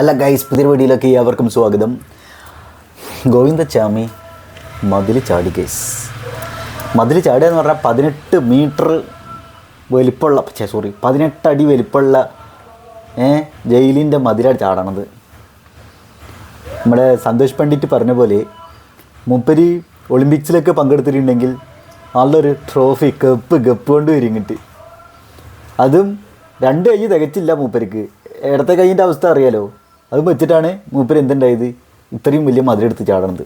അല്ല ഗൈസ് പുതിയ വീഡിയോയിലേക്ക് ഏവർക്കും സ്വാഗതം. ഗോവിന്ദച്ചാമി മതിൽ ചാടി ഗൈസ്. മതിൽ ചാടുക എന്ന് പറഞ്ഞാൽ പതിനെട്ട് മീറ്റർ വലിപ്പമുള്ള പക്ഷേ സോറി പതിനെട്ട് അടി വലിപ്പമുള്ള ജയിലിന്റെ മതിലാണ് ചാടണത്. നമ്മുടെ സന്തോഷ് പണ്ഡിറ്റ് പറഞ്ഞ പോലെ മുപ്പരി ഒളിമ്പിക്സിലൊക്കെ പങ്കെടുത്തിട്ടുണ്ടെങ്കിൽ നല്ലൊരു ട്രോഫി കപ്പ് കപ്പ് കൊണ്ട് വരും ഇങ്ങോട്ട്. അതും രണ്ട് കൈ തികച്ചില്ല മൂപ്പരിക്ക്. ഇടത്തെ കൈയിന്റെ അവസ്ഥ അറിയാലോ? അത് വെച്ചിട്ടാണ് മൂപ്പര് എന്തുണ്ടായത്? ഇത്രയും വലിയ മധുരം എടുത്ത് ചാടണത്.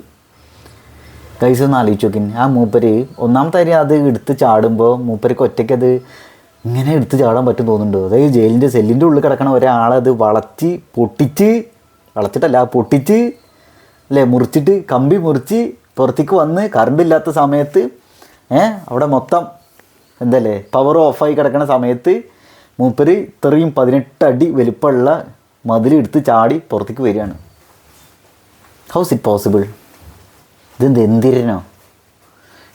കൈസ് ഒന്ന് ആലോചിച്ച് നോക്കി ആ മൂപ്പര് ഒന്നാമത്തെ കാര്യം അത് എടുത്ത് ചാടുമ്പോൾ മൂപ്പർക്ക് ഒറ്റയ്ക്ക് അത് ഇങ്ങനെ എടുത്ത് ചാടാൻ പറ്റും തോന്നുന്നുണ്ടോ. അതായത് ജയിലിന്റെ സെല്ലിന്റെ ഉള്ളിൽ കിടക്കണ ഒരാളത് വളച്ച് പൊട്ടിച്ച് വളച്ചിട്ടല്ല പൊട്ടിച്ച് അല്ലേ മുറിച്ചിട്ട് കമ്പി മുറിച്ച് പുറത്തേക്ക് വന്ന് കറണ്ട് ഇല്ലാത്ത സമയത്ത് ഏ അവിടെ മൊത്തം എന്തല്ലേ പവർ ഓഫായി കിടക്കുന്ന സമയത്ത് മൂപ്പര് ഇത്രയും പതിനെട്ട് അടി വലിപ്പമുള്ള മതിലെടുത്ത് ചാടി പുറത്തേക്ക് വരികയാണ്. ഹൗസ് ഇറ്റ് പോസിബിൾ ഇതെന്ത് എന്തിരനോ?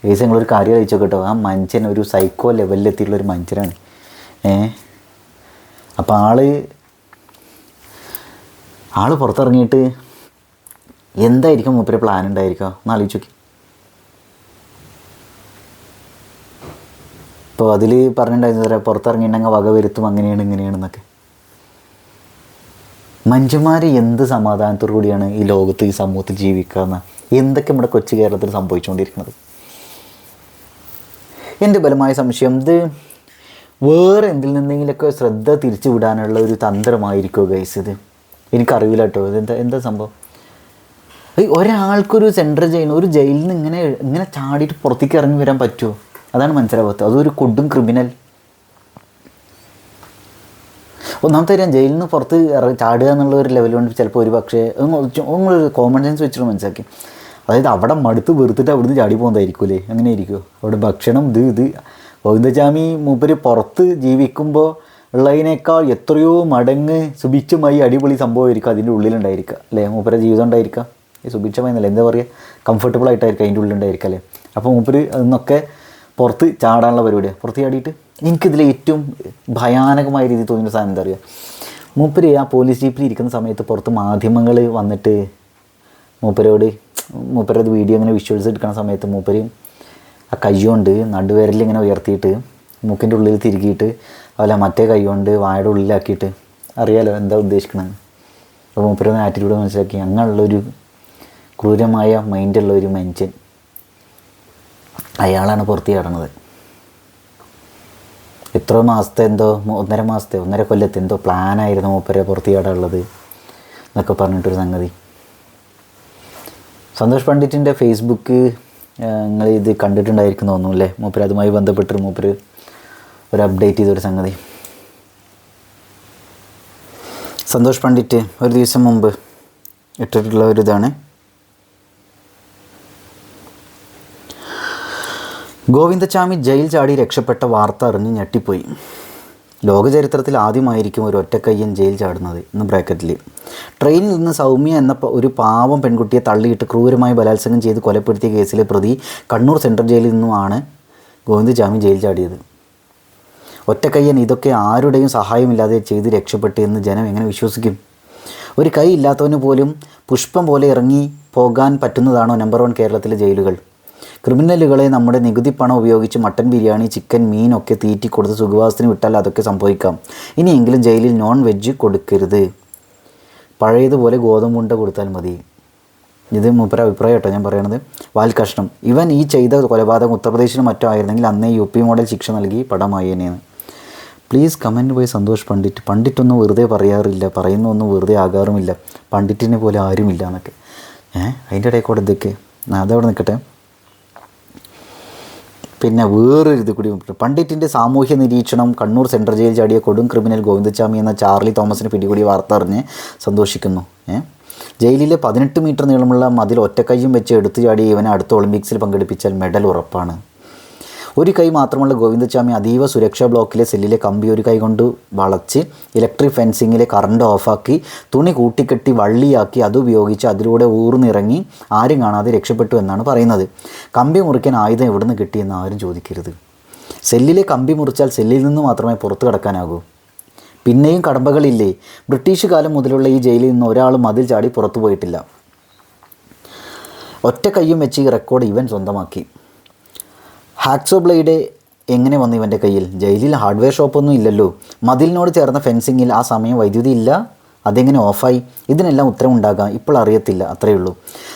ഏസ് നിങ്ങളൊരു കാര്യം കഴിച്ചോ കേട്ടോ. ആ മനുഷ്യൻ ഒരു സൈക്കോ ലെവലിലെത്തിയിട്ടുള്ള ഒരു മനുഷ്യനാണ്. ഏ? അപ്പോൾ ആൾ ആൾ പുറത്തിറങ്ങിയിട്ട് എന്തായിരിക്കും മൂപ്പര് പ്ലാൻ ഉണ്ടായിരിക്കുക? ഒന്ന് ആലോചിച്ച് നോക്കി. ഇപ്പോൾ അതിൽ പറഞ്ഞിട്ടുണ്ടായിരുന്നത് പുറത്തിറങ്ങിയിട്ടുണ്ടെങ്കിൽ വക വരുത്തും അങ്ങനെയാണ് ഇങ്ങനെയാണെന്നൊക്കെ മനുഷ്യന്മാർ എന്ത് സമാധാനത്തോടു കൂടിയാണ് ഈ ലോകത്ത് ഈ സമൂഹത്തിൽ ജീവിക്കുക എന്തൊക്കെ നമ്മുടെ കൊച്ചു കേരളത്തിൽ സംഭവിച്ചുകൊണ്ടിരിക്കുന്നത്? എന്റെ ബലമായ സംശയം ഇത് വേറെ എന്തിൽ നിന്നെങ്കിലൊക്കെ ശ്രദ്ധ തിരിച്ചു വിടാനുള്ള ഒരു തന്ത്രമായിരിക്കുമോ ഗൈസ് ഇത്? എനിക്കറിയില്ല കേട്ടോ ഇതെന്താ എന്താ സംഭവം? ഒരാൾക്കൊരു സെൻട്രൽ ജയിൽ ഒരു ജയിലിൽ നിന്ന് ഇങ്ങനെ ഇങ്ങനെ ചാടിയിട്ട് പുറത്തേക്ക് ഇറങ്ങി വരാൻ പറ്റുമോ? അതാണ് മനസ്സിലാവാത്തത്. അതൊരു കൊടും ക്രിമിനൽ ഒന്നാമത്തെ കാര്യം ജയിലിൽ നിന്ന് പുറത്ത് ചാടുക എന്നുള്ള ഒരു ലെവൽ കൊണ്ട് ചിലപ്പോൾ ഒരു പക്ഷേ ഒരു കോമൺ സെൻസ് വെച്ചിട്ട് മനസ്സിലാക്കി. അതായത് അവിടെ മടുത്ത് വെറുത്തിട്ട് അവിടുന്ന് ചാടി പോകുന്നതായിരിക്കുമല്ലേ അങ്ങനെ ആയിരിക്കുമോ അവിടെ ഭക്ഷണം ഇത് ഇത്. ഗോവിന്ദചാമി മൂപ്പര് പുറത്ത് ജീവിക്കുമ്പോൾ ഉള്ളതിനേക്കാൾ എത്രയോ മടങ്ങ് സുഭിക്ഷമായി അടിപൊളി സംഭവമായിരിക്കും അതിന്റെ ഉള്ളിലുണ്ടായിരിക്കുക അല്ലേ? മൂപ്പര ജീവിതം ഉണ്ടായിരിക്കുക. ഈ സുഭിക്ഷമായിരുന്നല്ലേ? എന്താ പറയുക കംഫർട്ടബിൾ ആയിട്ടായിരിക്കും അതിന്റെ ഉള്ളിലുണ്ടായിരിക്കുക അല്ലേ? അപ്പോൾ മൂപ്പര് അതിന്നൊക്കെ പുറത്ത് ചാടാനുള്ള പരിപാടിയാണ് പുറത്ത് ചാടിയിട്ട്? എനിക്കിതിൽ ഏറ്റവും ഭയാനകമായ രീതിയിൽ തോന്നിയ സാധനം എന്താ പറയുക മൂപ്പര് ആ പോലീസ് ജീപ്പിൽ ഇരിക്കുന്ന സമയത്ത് പുറത്ത് മാധ്യമങ്ങൾ വന്നിട്ട് മൂപ്പരോട് മൂപ്പരത് വീഡിയോ ഇങ്ങനെ വിഷ്വൽസ് എടുക്കുന്ന സമയത്ത് മൂപ്പര് ആ കൈ കൊണ്ട് നടുവിരലിൽ ഇങ്ങനെ ഉയർത്തിയിട്ട് മൂക്കിന്റെ ഉള്ളിൽ തിരുകിയിട്ട് അതുപോലെ മറ്റേ കൈ കൊണ്ട് വായുടെ ഉള്ളിലാക്കിയിട്ട്. അറിയാലോ എന്താ ഉദ്ദേശിക്കുന്നത് അപ്പോൾ മൂപ്പരൊന്ന് ആറ്റിറ്റ്യൂഡ് മനസ്സിലാക്കി. അങ്ങനെയുള്ളൊരു ക്രൂരമായ മൈൻഡുള്ള ഒരു മനുഷ്യൻ. അയാളാണ് പുറത്ത് ചാടണത് എത്ര മാസത്തെ എന്തോ ഒന്നര മാസത്തെ ഒന്നര കൊല്ലത്തെ എന്തോ പ്ലാനായിരുന്നു മൂപ്പരെ പുറത്ത് ചാടാനുള്ളത് എന്നൊക്കെ പറഞ്ഞിട്ടൊരു സംഗതി. സന്തോഷ് പണ്ഡിറ്റിന്റെ ഫേസ്ബുക്ക് നിങ്ങൾ ഇത് കണ്ടിട്ടുണ്ടായിരിക്കും തോന്നുന്നു അല്ലേ? മൂപ്പര് അതുമായി ബന്ധപ്പെട്ട് മൂപ്പര് ഒരു അപ്ഡേറ്റ് ചെയ്തൊരു സംഗതി. സന്തോഷ് പണ്ഡിറ്റ് ഒരു ദിവസം മുമ്പ് ഇട്ടിട്ടുള്ള ഒരു ഇതാണ്. ഗോവിന്ദച്ചാമി ജയിൽ ചാടി രക്ഷപ്പെട്ട വാർത്ത അറിഞ്ഞ് ഞെട്ടിപ്പോയി. ലോകചരിത്രത്തിൽ ആദ്യമായിരിക്കും ഒരു ഒറ്റക്കയ്യൻ ജയിൽ ചാടുന്നത് ഇന്ന് ബ്രാക്കറ്റിൽ ട്രെയിനിൽ നിന്ന് സൗമ്യ എന്ന ഒരു പാവം പെൺകുട്ടിയെ തള്ളിയിട്ട് ക്രൂരമായി ബലാത്സംഗം ചെയ്ത് കൊലപ്പെടുത്തിയ കേസിലെ പ്രതി കണ്ണൂർ സെൻട്രൽ ജയിലിൽ നിന്നുമാണ് ഗോവിന്ദചാമി ജയിൽ ചാടിയത്. ഒറ്റക്കയ്യൻ ഇതൊക്കെ ആരുടെയും സഹായമില്ലാതെ ചെയ്ത് രക്ഷപ്പെട്ടു എന്ന് ജനം എങ്ങനെ വിശ്വസിക്കും? ഒരു കൈ ഇല്ലാത്തവന് പോലും പുഷ്പം പോലെ ഇറങ്ങി പോകാൻ പറ്റുന്നതാണോ നമ്പർ വൺ കേരളത്തിലെ ജയിലുകൾ? ക്രിമിനലുകളെ നമ്മുടെ നികുതി പണം ഉപയോഗിച്ച് മട്ടൻ ബിരിയാണി ചിക്കൻ മീൻ ഒക്കെ തീറ്റി കൊടുത്ത് സുഖവാസത്തിന് വിട്ടാൽ അതൊക്കെ സംഭവിക്കാം. ഇനിയെങ്കിലും ജയിലിൽ നോൺ വെജ് കൊടുക്കരുത്. പഴയതുപോലെ ഗോതമ്പുണ്ട കൊടുത്താൽ മതി. ഇത് മൂപ്പര അഭിപ്രായം കേട്ടോ ഞാൻ പറയണത്. വാൽകഷ്ണം ഇവൻ ഈ ചെയ്ത കൊലപാതകം ഉത്തർപ്രദേശിലും മറ്റോ ആയിരുന്നെങ്കിൽ അന്നേ യു പി മോഡൽ ശിക്ഷ നൽകി പടമായി തന്നെയാണ് പ്ലീസ് കമന്റ് പോയി സന്തോഷ് പണ്ഡിറ്റ്. പണ്ഡിറ്റൊന്നും വെറുതെ പറയാറില്ല. പറയുന്ന ഒന്നും വെറുതെ ആകാറുമില്ല. പണ്ഡിറ്റിനെ പോലെ ആരുമില്ല എന്നൊക്കെ. ഏഹ് അതിന്റെ ഇടയിൽ കൂടെ ഇതൊക്കെ അതവിടെ നിൽക്കട്ടെ. പിന്നെ വേറൊരു ഇത് കൂടി. പണ്ഡിറ്റിന്റെ സാമൂഹ്യ നിരീക്ഷണം കണ്ണൂർ സെൻട്രൽ ജയിൽ ചാടിയ കൊടും ക്രിമിനൽ ഗോവിന്ദച്ചാമി എന്ന ചാർലി തോമസിന് പിടികൂടി വാർത്ത അറിഞ്ഞ് സന്തോഷിക്കുന്നു ജയിലിലെ പതിനെട്ട് മീറ്റർ നീളമുള്ള മതിൽ ഒറ്റക്കൈയും വെച്ച് എടുത്തു ചാടിയ ഇവനെ അടുത്ത ഒളിമ്പിക്സിൽ പങ്കെടുപ്പിച്ചാൽ മെഡൽ ഉറപ്പാണ്. ഒരു കൈ മാത്രമുള്ള ഗോവിന്ദസ്വാമി അതീവ സുരക്ഷാ ബ്ലോക്കിലെ സെല്ലിലെ കമ്പി ഒരു കൈ കൊണ്ട് വളച്ച് ഇലക്ട്രിക് ഫെൻസിങ്ങിലെ കറണ്ട് ഓഫാക്കി തുണി കൂട്ടിക്കെട്ടി വള്ളിയാക്കി അതുപയോഗിച്ച് അതിലൂടെ ഊർന്നിറങ്ങി ആരും കാണാതെ രക്ഷപ്പെട്ടു എന്നാണ് പറയുന്നത്. കമ്പി മുറിക്കാൻ ആയുധം എവിടുന്ന് കിട്ടിയെന്ന് ആരും ചോദിക്കരുത്. സെല്ലിലെ കമ്പി മുറിച്ചാൽ സെല്ലിൽ നിന്ന് മാത്രമേ പുറത്തു കടക്കാനാകൂ. പിന്നെയും കടമ്പകളില്ലേ? ബ്രിട്ടീഷ് കാലം മുതലുള്ള ഈ ജയിലിൽ നിന്ന് ഒരാൾ മതിൽ ചാടി പുറത്തു പോയിട്ടില്ല ഒറ്റ കൈയും വെച്ച് ഈ റെക്കോർഡ് ഇവൻ സ്വന്തമാക്കി. ഹാക്സോ ബ്ലേഡ് എങ്ങനെ വന്നു ഇവന്റെ കയ്യിൽ? ജയിലിൽ ഹാർഡ്വെയർ ഷോപ്പൊന്നും ഇല്ലല്ലോ. മതിലിനോട് ചേർന്ന ഫെൻസിങ്ങിൽ ആ സമയം വൈദ്യുതി ഇല്ല. അതെങ്ങനെ ഓഫായി ഇതിനെല്ലാം ഉത്തരം ഉണ്ടാകാം. ഇപ്പോൾ അറിയത്തില്ല. അത്രയേ ഉള്ളൂ.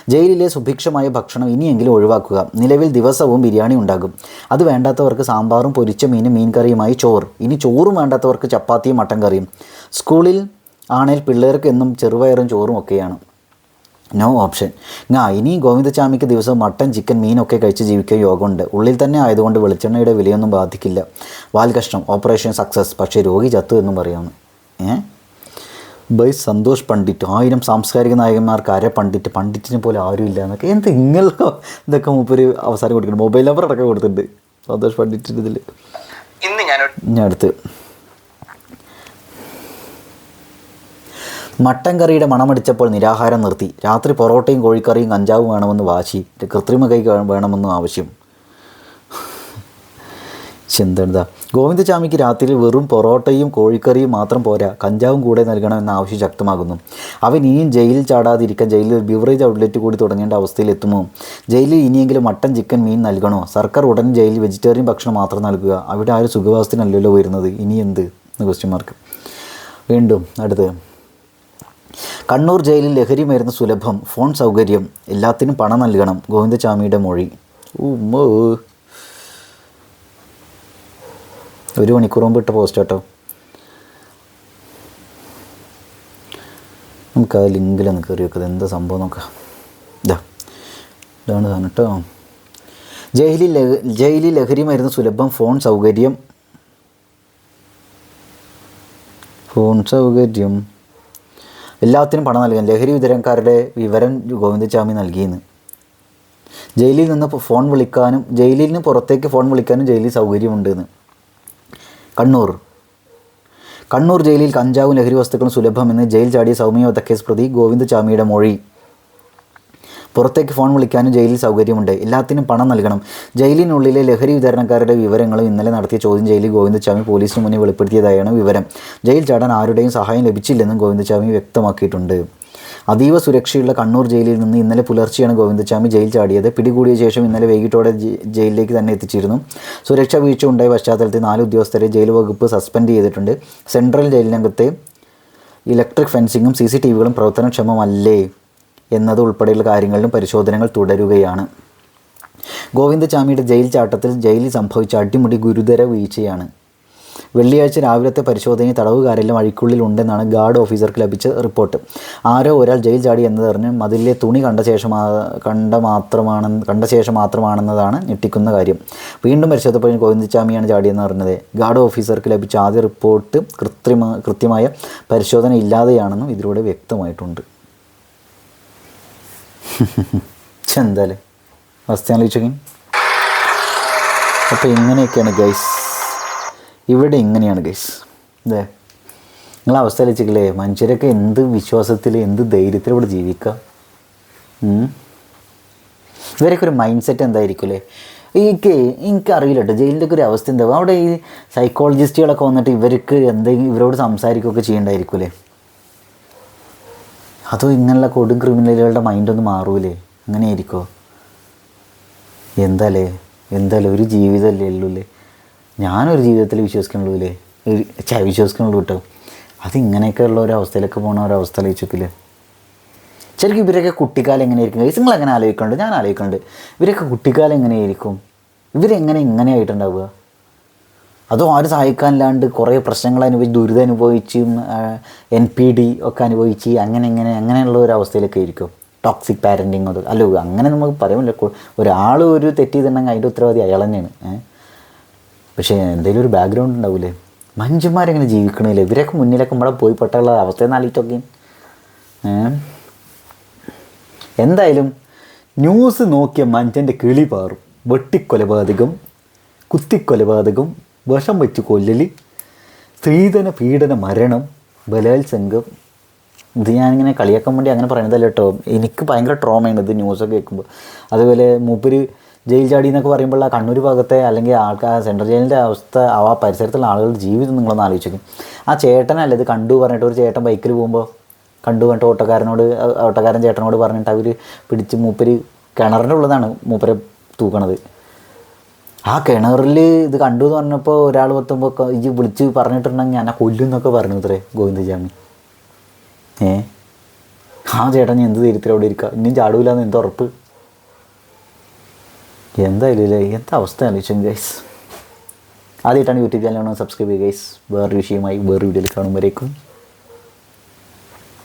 ജയിലിലെ സുഭിക്ഷമായ ഭക്ഷണം ഇനിയെങ്കിലും ഒഴിവാക്കുക. നിലവിൽ ദിവസവും ബിരിയാണി ഉണ്ടാകും. അത് വേണ്ടാത്തവർക്ക് സാമ്പാറും പൊരിച്ച മീനും മീൻ കറിയുമായി ചോറ്. ഇനി ചോറും വേണ്ടാത്തവർക്ക് ചപ്പാത്തിയും മട്ടൻ കറിയും. സ്കൂളിൽ ആണേൽ പിള്ളേർക്ക് എന്നും ചെറുപയറും ചോറും ഒക്കെയാണ്. No option. ആ ഇനി ഗോവിന്ദചാമിക്ക് ദിവസം മട്ടൻ ചിക്കൻ മീനൊക്കെ കഴിച്ച് ജീവിക്കാൻ യോഗമുണ്ട്. ഉള്ളിൽ തന്നെ ആയതുകൊണ്ട് വെളിച്ചെണ്ണയുടെ വിലയൊന്നും ബാധിക്കില്ല. വാൽ കഷ്ടം ഓപ്പറേഷൻ സക്സസ് പക്ഷേ രോഗി ചത്തു എന്നും പറയാമെന്ന് ഏ? ബൈ സന്തോഷ് പണ്ഡിറ്റ് ആയിരം സാംസ്കാരിക നായകന്മാർക്ക് അര പണ്ഡിറ്റ് പണ്ഡിറ്റിനെ പോലെ ആരും ഇല്ല എന്നൊക്കെ. എന്ത് ഇങ്ങനെ ഇതൊക്കെ മൂപ്പര് അവസാനം കൊടുക്കുന്നുണ്ട്. മൊബൈൽ നമ്പർ അടക്കം കൊടുത്തിട്ടുണ്ട്. സന്തോഷ് പണ്ഡിറ്റിന്റെ ഇതിൽ ഇന്ന് ഞാൻ ഞാൻ അടുത്ത്. മട്ടൻ കറിയുടെ മണമടിച്ചപ്പോൾ നിരാഹാരം നിർത്തി. രാത്രി പൊറോട്ടയും കോഴിക്കറിയും കഞ്ചാവും വേണമെന്ന് വാശി. കൃത്രിമ കൈ വേണമെന്ന് ആവശ്യം. ചിന്തെന്താ ഗോവിന്ദചാമിക്ക് രാത്രിയിൽ വെറും പൊറോട്ടയും കോഴിക്കറിയും മാത്രം പോരാ. കഞ്ചാവും കൂടെ നൽകണമെന്ന ആവശ്യം ശക്തമാകുന്നു. അവൻ ഇനിയും ജയിലിൽ ചാടാതിരിക്കാൻ ജയിലിൽ ഒരു ബിവറേജ് ഔട്ട്ലെറ്റ് കൂടി തുടങ്ങേണ്ട അവസ്ഥയിൽ എത്തുമോ? ജയിലിൽ ഇനിയെങ്കിലും മട്ടൻ ചിക്കൻ മീൻ നൽകണോ? സർക്കാർ ഉടൻ ജയിലിൽ വെജിറ്റേറിയൻ ഭക്ഷണം മാത്രം നൽകുക. അവിടെ ആരും സുഖവാസത്തിനല്ലല്ലോ വരുന്നത്. ഇനി എന്ത്? ക്വസ്റ്റ്യൻ മാർക്ക് വീണ്ടും അടുത്ത് കണ്ണൂർ ജയിലിൽ ലഹരി മരുന്ന് സുലഭം ഫോൺ സൗകര്യം എല്ലാത്തിനും പണം നൽകണം. ഗോവിന്ദചാമിയുടെ മൊഴി. ഉമ്മ. ഒരു മണിക്കൂർ മുമ്പ് ഇട്ട പോസ്റ്റ് കേട്ടോ. നമുക്ക് ആ ലിങ്കിലൊന്ന് കയറി വെക്കുന്നത് എന്താ സംഭവം നോക്കാം. ഇതാ ഇതാണ് സാധനം കേട്ടോ. ജയിലിൽ ജയിലിൽ ലഹരി മരുന്ന് സുലഭം ഫോൺ സൗകര്യം. ഫോൺ സൗകര്യം. എല്ലാത്തിനും പണം നൽകാൻ. ലഹരി വിതരണക്കാരുടെ വിവരം ഗോവിന്ദചാമി നൽകിയെന്ന്. ജയിലിൽ നിന്ന് ഫോൺ വിളിക്കാനും ജയിലിൽ നിന്ന് പുറത്തേക്ക് ഫോൺ വിളിക്കാനും ജയിലിൽ സൗകര്യമുണ്ടെന്ന്. കണ്ണൂർ. കണ്ണൂർ ജയിലിൽ കഞ്ചാവും ലഹരി വസ്തുക്കളും സുലഭമെന്ന് ജയിൽ ചാടിയ സൗമ്യ വധക്കേസ് പ്രതി ഗോവിന്ദചാമിയുടെ മൊഴി. പുറത്തേക്ക് ഫോൺ വിളിക്കാനും ജയിലിൽ സൗകര്യമുണ്ട്. എല്ലാത്തിനും പണം നൽകണം. ജയിലിനുള്ളിലെ ലഹരി വിതരണക്കാരുടെ വിവരങ്ങളും ഇന്നലെ നടത്തിയ ചോദ്യം ജയിലിൽ ഗോവിന്ദസ്വാമി പോലീസിന് മുന്നിൽ വെളിപ്പെടുത്തിയതായാണ് വിവരം. ജയിൽ ചാടാൻ ആരുടെയും സഹായം ലഭിച്ചില്ലെന്നും ഗോവിന്ദസ്വാമി വ്യക്തമാക്കിയിട്ടുണ്ട്. അതീവ സുരക്ഷയുള്ള കണ്ണൂർ ജയിലിൽ നിന്ന് ഇന്നലെ പുലർച്ചെയാണ് ഗോവിന്ദസ്വാമി ജയിൽ ചാടിയത്. പിടികൂടിയ ശേഷം ഇന്നലെ വൈകിട്ടോടെ ജയിലിലേക്ക് തന്നെ എത്തിച്ചിരുന്നു. സുരക്ഷാ വീഴ്ച ഉണ്ടായ പശ്ചാത്തലത്തിൽ നാല് ഉദ്യോഗസ്ഥരെ ജയിൽ വകുപ്പ് സസ്പെൻഡ് ചെയ്തിട്ടുണ്ട്. സെൻട്രൽ ജയിലിനകത്തെ ഇലക്ട്രിക് ഫെൻസിങ്ങും സി സി ടി വികളും പ്രവർത്തനക്ഷമമല്ലേ? എന്നത് ഉൾപ്പെടെയുള്ള കാര്യങ്ങളിലും പരിശോധനകൾ തുടരുകയാണ്. ഗോവിന്ദചാമിയുടെ ജയിൽ ചാട്ടത്തിൽ ജയിലിൽ സംഭവിച്ച അടിമുടി ഗുരുതര വീഴ്ചയാണ്. വെള്ളിയാഴ്ച രാവിലത്തെ പരിശോധനയിൽ തടവുകാരെല്ലാം അഴിക്കുള്ളിൽ ഉണ്ടെന്നാണ് ഗാർഡ് ഓഫീസർക്ക് ലഭിച്ച റിപ്പോർട്ട്. ആരോ ഒരാൾ ജയിൽ ചാടി എന്നതറിഞ്ഞ് മതിലെ തുണി കണ്ട ശേഷം കണ്ട മാത്രമാണ് കണ്ട ശേഷം മാത്രമാണെന്നതാണ് ഞെട്ടിക്കുന്ന കാര്യം. വീണ്ടും പരിശോധനപ്പോൾ ഗോവിന്ദച്ചാമിയാണ് ചാടിയെന്ന് അറിഞ്ഞത്. ഗാർഡ് ഓഫീസർക്ക് ലഭിച്ച ആദ്യ റിപ്പോർട്ട് കൃത്രിമ കൃത്യമായ പരിശോധന ഇല്ലാതെയാണെന്നും ഇതിലൂടെ വ്യക്തമായിട്ടുണ്ട്. എന്തായാലേ. അവസ്ഥ ആലോചിച്ചോക്കി അപ്പോൾ ഇങ്ങനെയൊക്കെയാണ് ഗൈസ് ഇവിടെ ഇങ്ങനെയാണ് ഗൈസ് അതെ നിങ്ങൾ അവസ്ഥ ആലോചിക്കില്ലേ മനുഷ്യരൊക്കെ എന്ത് വിശ്വാസത്തിൽ എന്ത് ധൈര്യത്തിൽ ഇവിടെ ജീവിക്കാം. ഇവരൊക്കെ ഒരു മൈൻഡ് സെറ്റ് എന്തായിരിക്കും അല്ലേ എനിക്ക് എനിക്കറിയില്ല കേട്ടോ ജയിലിന്റെ ഒക്കെ ഒരു അവസ്ഥ എന്താവും അവിടെ ഈ സൈക്കോളജിസ്റ്റുകളൊക്കെ വന്നിട്ട് ഇവർക്ക് എന്തെങ്കിലും ഇവരോട് സംസാരിക്കുകയൊക്കെ ചെയ്യണ്ടായിരിക്കും അല്ലേ അതോ ഇങ്ങനെയുള്ള കൊടും ക്രിമിനലുകളുടെ മൈൻഡൊന്നും മാറൂലേ? അങ്ങനെ ആയിരിക്കോ എന്താലേ? എന്തായാലും ഒരു ജീവിതമല്ലേ ഉള്ളൂ അല്ലേ ഞാനൊരു ജീവിതത്തിൽ വിശ്വസിക്കണുള്ളൂ അല്ലേ ഒരു- ഛെ, വിശ്വസിക്കണുള്ളൂ കേട്ടോ. അത് ഇങ്ങനെയൊക്കെ ഉള്ള ഒരു അവസ്ഥയിലൊക്കെ പോണ ഒരു അവസ്ഥ ആലോചിച്ചിട്ടില്ലേ ശരിക്കും ഇവരൊക്കെ കുട്ടിക്കാലം എങ്ങനെയായിരിക്കും? നിങ്ങൾ അങ്ങനെ ആലോചിക്കുന്നുണ്ട് ഞാൻ ആലോചിക്കുന്നുണ്ട് ഇവരൊക്കെ കുട്ടിക്കാലം എങ്ങനെയായിരിക്കും? ഇവരെങ്ങനെ ഇങ്ങനെയായിട്ടുണ്ടാവുക? അതോ ആരും സഹായിക്കാനില്ലാണ്ട് കുറേ പ്രശ്നങ്ങൾ അനുഭവിച്ച് ദുരിതം അനുഭവിച്ച് എൻ പി ഡി ഒക്കെ അനുഭവിച്ച് അങ്ങനെ ഇങ്ങനെ അങ്ങനെയുള്ള ഒരു അവസ്ഥയിലൊക്കെ ആയിരിക്കും ടോക്സിക് പാരന്റിങ് അത്. അല്ല അങ്ങനെ നമുക്ക് പറയാമല്ലോ ഒരാൾ ഒരു തെറ്റ് ചെയ്തിട്ടുണ്ടെങ്കിൽ അതിന്റെ ഉത്തരവാദി അയാൾ തന്നെയാണ്. പക്ഷേ എന്തെങ്കിലും ഒരു ബാക്ക്ഗ്രൗണ്ട് ഉണ്ടാവില്ലേ മഞ്ജുമാരെങ്ങനെ ജീവിക്കണമില്ല ഇവരൊക്കെ മുന്നിലൊക്കെ നമ്മളെ പോയി പെട്ടുള്ള അവസ്ഥ ആലോചിച്ചൊക്കെ. എന്തായാലും ന്യൂസ് നോക്കിയ മഞ്ജന്റെ കിളി പാറും. വെട്ടിക്കൊലപാതകം കുത്തിക്കൊലപാതകം വിഷം വെച്ച് കൊല്ലലി സ്ത്രീധന പീഡന മരണം ബലാത്സംഗം ഇത് ഞാനിങ്ങനെ കളിയാക്കാൻ വേണ്ടി അങ്ങനെ പറയണതല്ല കേട്ടോ. എനിക്ക് ഭയങ്കര ട്രോമയാണ് ഇത് ന്യൂസൊക്കെ കേൾക്കുമ്പോൾ അതുപോലെ മൂപ്പര് ജയിൽ ചാടി എന്നൊക്കെ പറയുമ്പോൾ ആ കണ്ണൂർ ഭാഗത്തെ അല്ലെങ്കിൽ ആൾക്കാർ സെൻട്രൽ ജയിലിന്റെ അവസ്ഥ ആ പരിസരത്തുള്ള ആളുകളുടെ ജീവിതം നിങ്ങളൊന്ന് ആലോചിക്കും ആ ചേട്ടനല്ല ഇത് കണ്ടു പറഞ്ഞിട്ട് ഒരു ചേട്ടൻ ബൈക്കിൽ പോകുമ്പോൾ കണ്ടു പറഞ്ഞിട്ട് ഓട്ടോക്കാരനോട് ഓട്ടോക്കാരൻ ചേട്ടനോട് പറഞ്ഞിട്ട് അവർ പിടിച്ച് മൂപ്പര് കിണറിന്റെ ഉള്ളതാണ് മൂപ്പരെ തൂക്കണത്. ആ കിണറിൽ ഇത് കണ്ടു എന്ന് പറഞ്ഞപ്പോൾ ഒരാൾ പത്തുമ്പോൾ ഇത് വിളിച്ച് പറഞ്ഞിട്ടുണ്ടെങ്കിൽ ഞാൻ കൊല്ലും എന്നൊക്കെ പറഞ്ഞു ഇത്രേ ഗോവിന്ദജാമി ഏ? ആ ചേട്ടൻ ഞാൻ എന്ത് ധൈര്യത്തിൽ അവിടെ ഇരിക്കുക ഇനിയും ചാടൂലെന്ന് എന്ത് ഉറപ്പ്? എന്തായാലും ഇല്ലേ? എന്താ അവസ്ഥ ആലോചിച്ചു ഗൈസ് ആദ്യമായിട്ടാണ് യൂട്യൂബ് ചാനൽ സബ്സ്ക്രൈബ് ചെയ്യുക ഗൈസ് വേറൊരു വിഷയമായി വേറൊരു വീഡിയോയിൽ കാണുമ്പോഴേക്കും